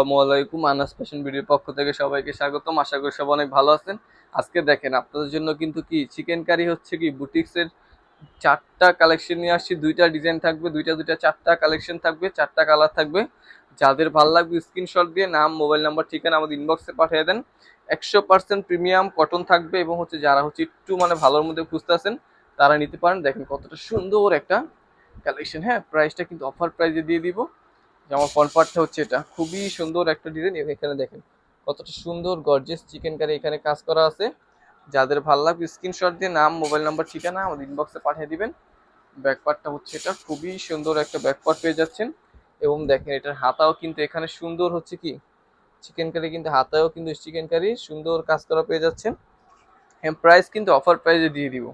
আসসালামু আলাইকুম। আনাস ফ্যাশন ভিডিওর পক্ষ থেকে সবাইকে স্বাগতম। আশা করি সবাই অনেক ভালো আছেন। আজকে দেখেন, আপনাদের জন্য কিন্তু কি? চিকেন কারি হচ্ছে কি? বুটিক্সের চারটা কালেকশন নিয়ে আসছি। দুইটা ডিজাইন থাকবে, দুইটা দুইটা, চারটা কালেকশন থাকবে, চারটা কালার থাকবে। যাদের ভালো লাগবে স্ক্রিনশট দিয়ে নাম মোবাইল নাম্বার ঠিকানা আমাদের ইনবক্সে পাঠিয়ে দেন। একশো পার্সেন্ট প্রিমিয়াম কটন থাকবে এবং হচ্ছে যারা হচ্ছে একটু মানে ভালোর মধ্যে খুঁজতে আছেন, তারা নিতে পারেন। দেখেন কতটা সুন্দর একটা কালেকশন হ্যাঁ প্রাইসটা কিন্তু অফার প্রাইসে দিয়ে দিব। ফ্রন্ট পার্টটা হচ্ছে এটা। খুবই সুন্দর একটা ডিজাইন এখানে দেখেন, কতটা সুন্দর গর্জেস চিকেন কারি এখানে কাজ করা আছে। যাদের ভালো লাগবে স্ক্রিনশট দিয়ে নাম মোবাইল নাম্বার ঠিকানা আমাদের ইনবক্সে পাঠিয়ে দিবেন। ব্যাকপার্টটা হচ্ছে এটা। খুবই সুন্দর একটা ব্যাকপার্ট পেয়ে যাচ্ছেন। এবং দেখেন, এটার হাতাও কিন্তু এখানে সুন্দর হচ্ছে কি? চিকেন কারি কিন্তু হাতাও কিন্তু চিকেন কারি সুন্দর কাজ করা পেয়ে যাচ্ছেন। হ্যাঁ প্রাইস কিন্তু অফার প্রাইসে দিয়ে দিব।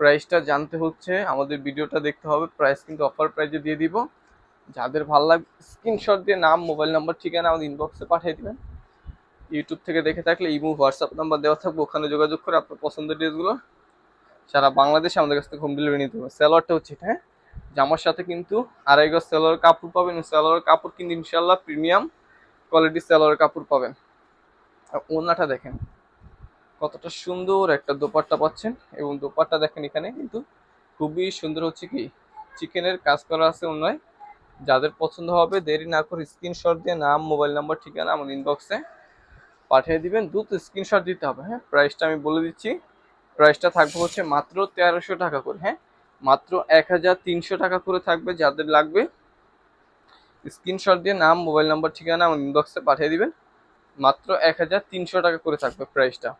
প্রাইসটা জানতে হচ্ছে, আমাদের ভিডিওটা দেখতে হবে। প্রাইস কিন্তু অফার প্রাইসে দিয়ে দিব। যাদের ভালো লাগবে স্ক্রিনশট দিয়ে নাম মোবাইল নাম্বার ঠিকানা আমাদের ইনবক্সে পাঠিয়ে দেবেন। ইউটিউব থেকে দেখে থাকলে ইমো হোয়াটসঅ্যাপ নাম্বার দেওয়া থাকবে, ওখানে যোগাযোগ করে আপনার পছন্দের ড্রেসগুলো সারা বাংলাদেশে আমাদের কাছ থেকে হোম ডেলিভারি নিতে হবে। স্যালোয়ারটা হচ্ছে হ্যাঁ? জামার সাথে কিন্তু আড়াই গজ স্যালোয়ার কাপড় পাবেন স্যালোয়ার কাপড় কিন্তু ইনশাল্লাহ প্রিমিয়াম কোয়ালিটির স্যালোয়ার কাপড় পাবেন। আর ওনাটা দেখেন, কতটা সুন্দর একটা দোপাট্টা পাচ্ছেন এবং দোপাট্টা দেখেন এখানে কিন্তু খুবই সুন্দর হচ্ছে কি চিকেনের কাজ করা আছে অন্যায় যাদের পছন্দ হবে, দেরি না করে স্ক্রিনশট দিয়ে নাম মোবাইল নাম্বার ঠিকানা আমার ইনবক্সে পাঠিয়ে দিবেন। দ্রুত স্ক্রিনশট দিতে হবে হ্যাঁ? প্রাইসটা আমি বলে দিচ্ছি। প্রাইসটা থাকবে হচ্ছে মাত্র তেরোশো টাকা করে হ্যাঁ? মাত্র এক হাজার তিনশো টাকা করে থাকবে যাদের লাগবে। স্ক্রিনশট দিয়ে নাম মোবাইল নাম্বার ঠিকানা আমার ইনবক্সে পাঠিয়ে দিবেন। মাত্র এক হাজার তিনশো টাকা করে থাকবে প্রাইসটা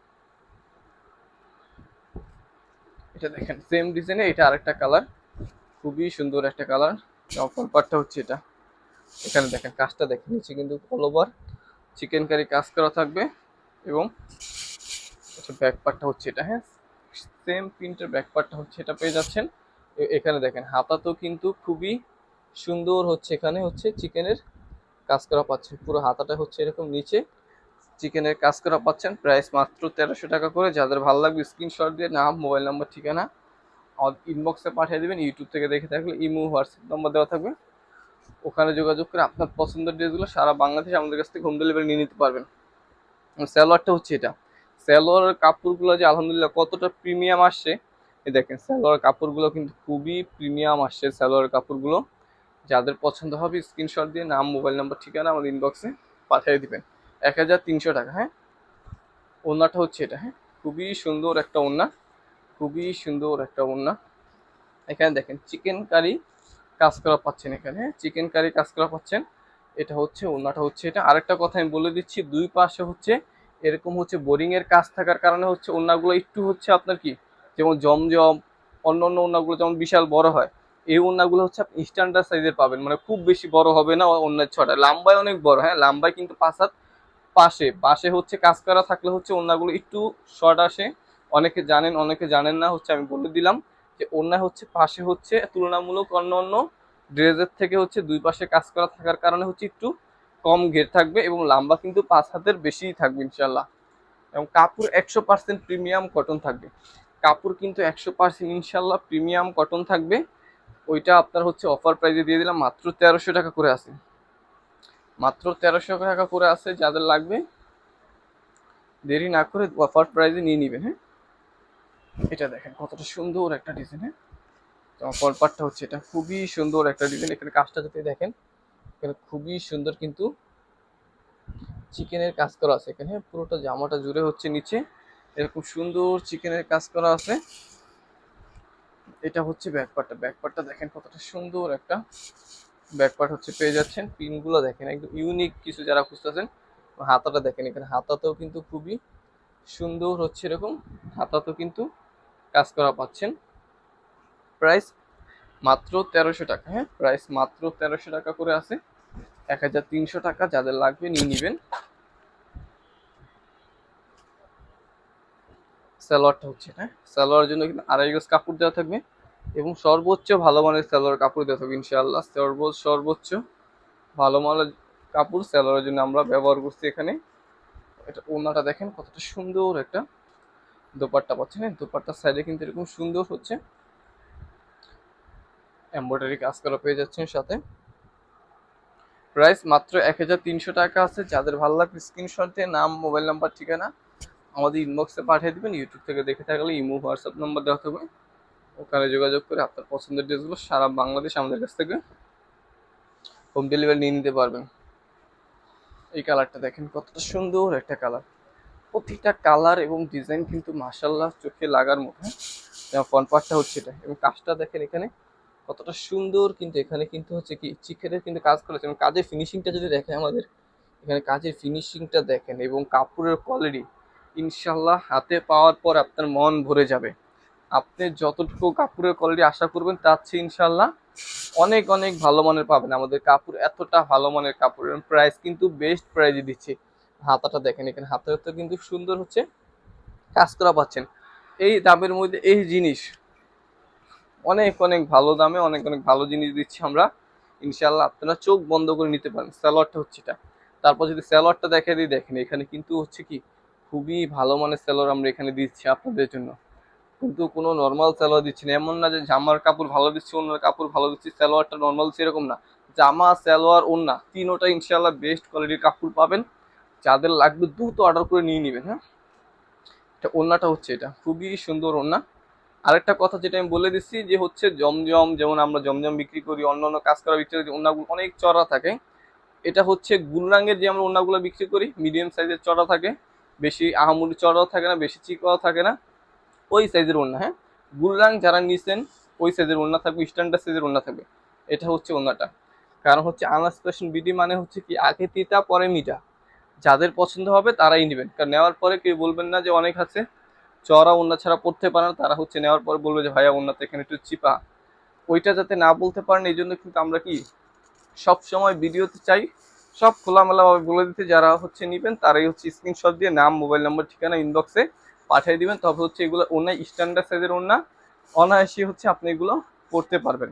এটা দেখেন সেম ডিজাইনে এটা আরেকটা কালার খুবই সুন্দর একটা কালার অপর পার্টটা হচ্ছে এটা। এখানে দেখেন, কাজটা দেখে নিচ্ছি কিন্তু অল ওভার চিকেন কারি কাজ করা থাকবে এবং ব্যাক পার্টটা হচ্ছে এটা হ্যাঁ? সেম প্রিন্টের ব্যাক পার্টটা হচ্ছে এটা পেয়ে যাচ্ছেন। এখানে দেখেন হাতাতেও কিন্তু খুবই সুন্দর হচ্ছে, এখানে হচ্ছে চিকেনের কাজ করা পাচ্ছে। পুরো হাতাটা হচ্ছে এরকম নিচে চিকেনের কাজ করা পাচ্ছেন। প্রাইস মাত্র তেরোশো টাকা করে। যাদের ভালো লাগবে স্ক্রিনশট দিয়ে নাম মোবাইল নাম্বার ঠিকানা। ইনবক্সে পাঠিয়ে দেবেন ইউটিউব থেকে দেখে থাকলে ইমো হোয়াটসঅ্যাপ নম্বর দেওয়া থাকবে। ওখানে যোগাযোগ করে আপনার পছন্দের ড্রেসগুলো সারা বাংলাদেশে আমাদের কাছ থেকে হোম ডেলিভারি নিয়ে নিতে পারবেন। স্যালোয়ারটা হচ্ছে এটা। স্যালোয়ারের কাপড়গুলো যে আলহামদুলিল্লাহ কতটা প্রিমিয়াম আসছে, এই দেখেন স্যালোয়ার কাপড়গুলো কিন্তু খুবই প্রিমিয়াম আসছে স্যালোয়ার কাপড়গুলো। যাদের পছন্দ হবে স্ক্রিনশট দিয়ে নাম মোবাইল নাম্বার ঠিকানা আমাদের ইনবক্সে পাঠিয়ে দিবেন। এক হাজার তিনশো টাকা হ্যাঁ? ওড়নাটা হচ্ছে এটা হ্যাঁ? খুবই সুন্দর একটা ওড়না। খুবই সুন্দর একটা ওড়না। এখানে দেখেন চিকেন কারি কাজ করা পাচ্ছেন এখানে। চিকেন কারি কাজ করা পাচ্ছেন। এটা হচ্ছে, ওড়নাটা হচ্ছে এটা। আরেকটা কথা আমি বলে দিচ্ছি, দুই পাশে হচ্ছে এরকম হচ্ছে বোরিং এর কাজ থাকার কারণে হচ্ছে ওড়নাগুলো একটু হচ্ছে আপনার কি, যেমন জমজম, অন্য অন্য ওড়নাগুলো যেমন বিশাল বড় হয়, এই ওড়নাগুলো হচ্ছে আপনি স্ট্যান্ডার্ড সাইজের পাবেন। মানে খুব বেশি বড় হবে না অন্যের ছটা লাম্বায় অনেক বড় হ্যাঁ? লাম্বায় কিন্তু পাঁচ হাত পাশে। পাশে হচ্ছে কাজ করা থাকলে হচ্ছে ওড়নাগুলো একটু শর্ট আসে। অনেকে জানেন অনেকে জানেন না, হচ্ছে আমি বলে দিলাম যে ওড়না হচ্ছে পাশে হচ্ছে তুলনামূলক অন্য অন্য ড্রেসের থেকে হচ্ছে দুই পাশে কাজ করা থাকার কারণে হচ্ছে একটু কম ঘের থাকবে এবং লম্বা কিন্তু পাঁচ হাতের বেশিই থাকবে ইনশাল্লাহ এবং কাপড় একশো পার্সেন্ট প্রিমিয়াম কটন থাকবে। কাপড় কিন্তু একশো পার্সেন্ট ইনশাল্লাহ প্রিমিয়াম কটন থাকবে। ওইটা আপনার হচ্ছে অফার প্রাইজে দিয়ে দিলাম, মাত্র তেরোশো টাকা করে আছে। মাত্র তেরোশো টাকা করে আছে, যাদের লাগবে দেরি না করে অফার প্রাইজে নিয়ে নেবেন হ্যাঁ? এটা দেখেন কতটা সুন্দর একটা ডিজাইন হ্যাঁ অফার হচ্ছে এটা খুবই সুন্দর একটা ডিজাইন এখানে কাজটা যদি দেখেন, এখানে খুবই সুন্দর কিন্তু চিকেনের কাজ করা আছে এখানে। পুরোটা জামাটা জুড়ে হচ্ছে নিচে। এরকম সুন্দর চিকেনের কাজ করা আছে। এটা হচ্ছে ব্যাক পার্টটা ব্যাক পার্টটা দেখেন কতটা সুন্দর একটা ব্যাক পার্ট হচ্ছে, পেয়ে যাচ্ছেন। পিনগুলো দেখেন, একদম ইউনিক কিছু যারা খুঁজতেছেন, হাতাটা দেখেন এখানে। হাতাতেও কিন্তু খুবই সুন্দর হচ্ছে এরকম। হাতাতেও কিন্তু কাজ করা পাচ্ছেন। প্রাইস মাত্র তেরোশো টাকা হ্যাঁ? প্রাইস মাত্র তেরোশো টাকা করে আছে। এক হাজার তিনশো টাকা যাদের লাগবে নিয়ে নেবেন। সালোয়ারটা হচ্ছে হ্যাঁ? সালোয়ারের জন্য কিন্তু আড়াই গজ কাপড় দেওয়া থাকবে এবং সর্বোচ্চ ভালো মানের সালোয়ার কাপড় দেওয়া থাকবে, ইনশাআল্লাহ। সর্বোচ্চ সর্বোচ্চ ভালো মানের কাপড় সালোয়ারের জন্য আমরা ব্যবহার করছি এখানে। এটা ওনাটা দেখেন কতটা সুন্দর একটা দোপাট্টা পাচ্ছেন হ্যাঁ? দোপাট্টার সাইডে কিন্তু এরকম সুন্দর হচ্ছে। এমব্রয়ডারি কাজ করা পেয়ে যাচ্ছেন সাথে। প্রাইস মাত্র এক হাজার তিনশো টাকা আছে। যাদের ভালো লাগবে স্ক্রিনশট নাম মোবাইল নাম্বার ঠিকানা আমাদের ইনবক্সে পাঠিয়ে দেবেন। ইউটিউব থেকে দেখে থাকলে ইমো হোয়াটসঅ্যাপ নাম্বার দেওয়া থাকবে। ওখানে যোগাযোগ করে আপনার পছন্দের ড্রেসগুলো সারা বাংলাদেশ আমাদের কাছ থেকে হোম ডেলিভারি নিয়ে নিতে পারবেন। এই কালারটা দেখেন কতটা সুন্দর একটা কালার প্রতিটা কালার এবং ডিজাইন কিন্তু মাসাল্লাহ চোখে লাগার মতো। হ্যাঁ? ফ্রন্ট পার্টটা হচ্ছে এটা। এবং কাজটা দেখেন এখানে কতটা সুন্দর কিন্তু এখানে কিন্তু হচ্ছে কি চিকেনের কিন্তু কাজ করেছে এবং কাজের ফিনিশিংটা যদি দেখেন আমাদের, এখানে কাজের ফিনিশিংটা দেখেন এবং কাপড়ের কোয়ালিটি ইনশাল্লাহ হাতে পাওয়ার পর আপনার মন ভরে যাবে। আপনি যতটুকু কাপড়ের কোয়ালিটি আশা করবেন, তার চেয়ে ইনশাল্লাহ অনেক অনেক ভালো মানের পাবেন। আমাদের কাপড় এতটা ভালো মানের কাপড় প্রাইস কিন্তু বেস্ট প্রাইজে দিচ্ছে। হাতাটা দেখেন, এখানে হাতের তো কিন্তু সুন্দর হচ্ছে কাজ করা পাচ্ছেন। এই দামের মধ্যে এই জিনিস, অনেক অনেক ভালো দামে অনেক অনেক ভালো জিনিস দিচ্ছি আমরা। ইনশাল্লাহ আপনারা চোখ বন্ধ করে নিতে পারেন, স্যালোয়ারটা হচ্ছে এটা। তারপর যদি স্যালোয়ারটা দেখে দিই, দেখেন, এখানে কিন্তু হচ্ছে কি, খুবই ভালো মানের স্যালোয়ার আমরা এখানে দিচ্ছি আপনাদের জন্য। কিন্তু কোনো নর্মাল স্যালোয়ার দিচ্ছি না। এমন না যে জামার কাপড় ভালো দিচ্ছি অন্য কাপড় ভালো দিচ্ছি, স্যালোয়ারটা নর্মাল সেরকম না। জামা, স্যালোয়ার ওন্না তিনোটা ইনশাল্লাহ বেস্ট কোয়ালিটির কাপড় পাবেন। যাদের লাগবে দ্রুত অর্ডার করে নিয়ে নেবেন হ্যাঁ? এটা ওন্নাটা হচ্ছে এটা, খুবই সুন্দর ওন্না আরেকটা কথা যেটা আমি বলে দিচ্ছি যে হচ্ছে জমজম, যেমন আমরা জমজম বিক্রি করি, অন্য অন্য কাজ করা বিক্রি করি ওন্নাগুলো অনেক চড়া থাকে। এটা হচ্ছে গুলরাঙ্গের যে আমরা ওন্নাগুলো বিক্রি করি মিডিয়াম সাইজের চড়া থাকে। বেশি আহামুরি চড়াও থাকে না, বেশি চিকাও থাকে না। ওই সাইজের ওন্না হ্যাঁ? গুলরাং যারা নিছেন, ওই সাইজের ওন্না থাকবে স্ট্যান্ডার্ড সাইজের ওন্না থাকবে। এটা হচ্ছে ওন্নাটা কারণ হচ্ছে আনাস বিডি মানে হচ্ছে কি, আগে তিতা, পরে মিটা। যাদের পছন্দ হবে তারাই নেবেন। কারণ নেওয়ার পরে কেউ বলবেন না যে অনেক আছে, চড়া ওন্না ছাড়া পড়তে পারে না, তারা হচ্ছে নেওয়ার পরে বলবে যে ভাইয়া ওন্নাতে এখানে একটু চিপা। ওইটা যাতে না বলতে পারেন এই জন্য কিন্তু আমরা কি সব সময় ভিডিওতে চাই, সব খোলামেলাভাবে বলে দিতে, যারা হচ্ছে নেবেন তারাই হচ্ছে স্ক্রিনশট দিয়ে নাম মোবাইল নাম্বার ঠিকানা ইনবক্সে পাঠিয়ে দিবেন। তবে হচ্ছে এগুলো অন্য স্ট্যান্ডার্ড সাইজের ওন্না অনায়াসই হচ্ছে আপনি এগুলো পড়তে পারবেন।